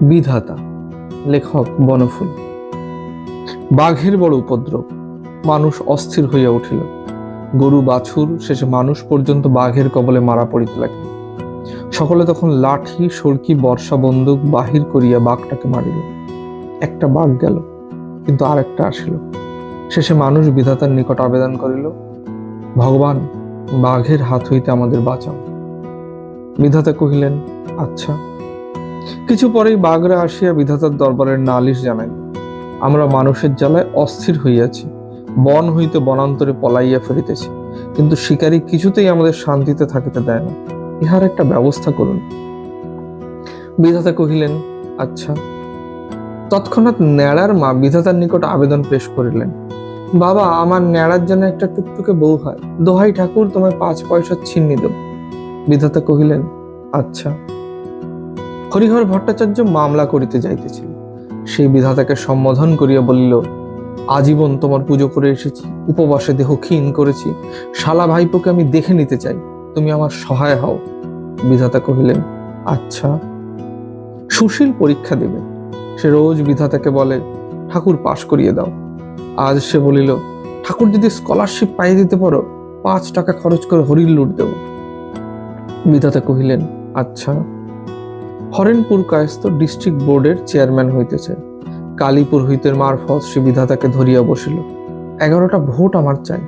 বিধাতা, লেখক বনফুল। বাঘের বড় উপদ্রব, মানুষ অস্থির হইয়া উঠিল। গরু বাছুর শেষে মানুষ পর্যন্ত বাঘের কবলে মারা পড়িতে লাগিল। সকলে তখন লাঠি সড়কি বর্ষা বন্দুক বাহির করিয়া বাঘটাকে মারিল। একটা বাঘ গেল, কিন্তু আর একটা আসিল। শেষে মানুষ বিধাতার নিকট আবেদন করিল, ভগবান, বাঘের হাত হইতে আমাদের বাঁচাও। বিধাতা কহিলেন আচ্ছা। কিছু পরেই বাঘরা আসিয়া বিধাতার দরবারের নালিশ জানাইল। আমরা মানুষের জ্বালায় অস্থির হইয়াছি, বন হইতে বনান্তরে পলাইয়া ফিরিতেছি, কিন্তু শিকারী কিছুতেই আমাদের শান্তিতে থাকিতে দেয় না। ইহার একটা ব্যবস্থা করুন। বিধাতা কহিলেন আচ্ছা। তৎক্ষণাৎ ন্যাড়ার মা বিধাতার নিকট আবেদন পেশ করিলেন, বাবা, আমার ন্যাড়ার জন্য একটা টুকটুকে বউ হয়, দোহাই ঠাকুর, তোমায় পাঁচ পয়সা ছিন্নি দেব। বিধাতা কহিলেন আচ্ছা। হরিহর ভট্টাচার্য মামলা করিতে যাইতেছিল। সেই বিধাতাকে সম্বোধন করিয়া বলিল, আজীবন তোমার পুজো করে এসেছি, উপবাসে দেহ ক্ষীণ করেছি। শালা ভাইপোকে আমি দেখে নিতে চাই, তুমি আমার সহায় হও। বিধাতা কহিলেন আচ্ছা। সুশীল পরীক্ষা দেবে। সে রোজ বিধাতাকে বলে, ঠাকুর পাশ করিয়ে দাও। আজ সে বলিল, ঠাকুর যদি স্কলারশিপ পাইয়ে দিতে পারো, পাঁচ টাকা খরচ করে হরির লুট দেব। বিধাতা কহিলেন আচ্ছা। হরেনপুর কায়স্থ ডিস্ট্রিক্ট বোর্ডের চেয়ারম্যান হইতেছে। কালী পুরোহিতের মারফত সে বিধাতাকে ধরিয়া বসিল। এগারোটা ভোট আমার চাই।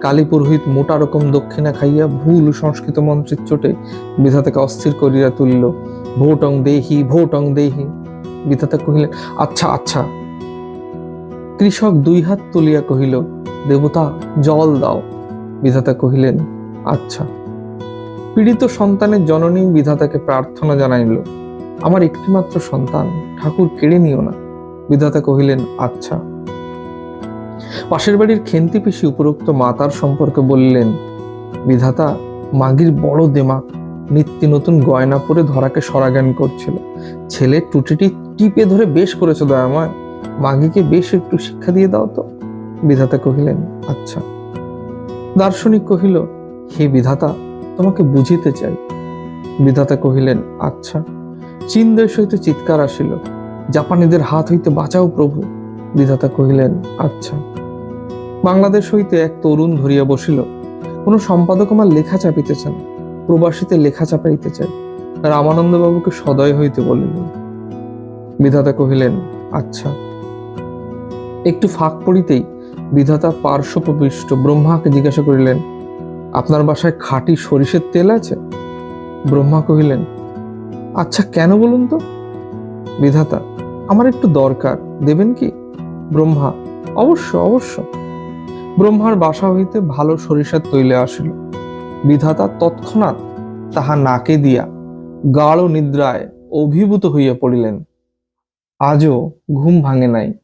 কালী পুরোহিত মোটা রকম দক্ষিণা খাইয়া ভুল সংস্কৃত মন্ত্রের চোটে বিধাতাকে অস্থির করিয়া তুলিল। ভোটং দেহি ভোটং দেহি। বিধাতা কহিলেন আচ্ছা আচ্ছা। কৃষক দুই হাত তুলিয়া কহিল, দেবতা, জল দাও। বিধাতা কহিলেন আচ্ছা। পীড়িত সন্তানের জননী বিধাতাকে প্রার্থনা জানাইল। আমার একটিমাত্র সন্তান, ঠাকুর কেড়ে নিও না। বিধাতা কহিলেন আচ্ছা। পাশের বাড়ির খেন্তি পিসি উপরোক্ত মাতার সম্পর্কে বললেন, বিধাতা, মাগির বড় দেমাক নিত্য নতুন গয়না পরে ধরাকে সরাজ্ঞান করছিল। ছেলে টুটিটি টিপে ধরে বেশ করেছে দয়াময়, মাগিকে বেশ একটু শিক্ষা দিয়ে দাও তো। বিধাতা কহিলেন আচ্ছা। দার্শনিক কহিল, হে বিধাতা, তোমাকে বুঝিতে চাই। বিধাতা কহিলেন আচ্ছা। চীন হইতে চিৎকার আসিল। জাপানিদের হাত হইতে বাঁচাও প্রভু, বিধাতা কহিলেন আচ্ছা। বাংলাদেশ হইতে এক তরুণ ধরিয়া বসিল। কোন সম্পাদক আমার লেখা চাপিতেছেন, প্রবাসীতে লেখা চাপাইতে চাই রামানন্দ বাবুকে সদয় হইতে বলিলেন বিধাতা কহিলেন আচ্ছা। একটু ফাঁক পড়িতেই বিধাতা পার্শ্বপ্রবিষ্ট ব্রহ্মাকে জিজ্ঞাসা করিলেন, আপনার বাসায় খাঁটি সরিষের তেল আছে? ব্রহ্মা কহিলেন আচ্ছা কেন বলুন তো? বিধাতা, আমার একটু দরকার, দেবেন কি? ব্রহ্মা, অবশ্য অবশ্য। ব্রহ্মার বাসা হইতে ভালো সরিষার তৈলে আসিল। বিধাতা তৎক্ষণাৎ তাহা নাকে দিয়া গাঢ় নিদ্রায় অভিভূত হইয়া পড়িলেন। আজও ঘুম ভাঙে নাই।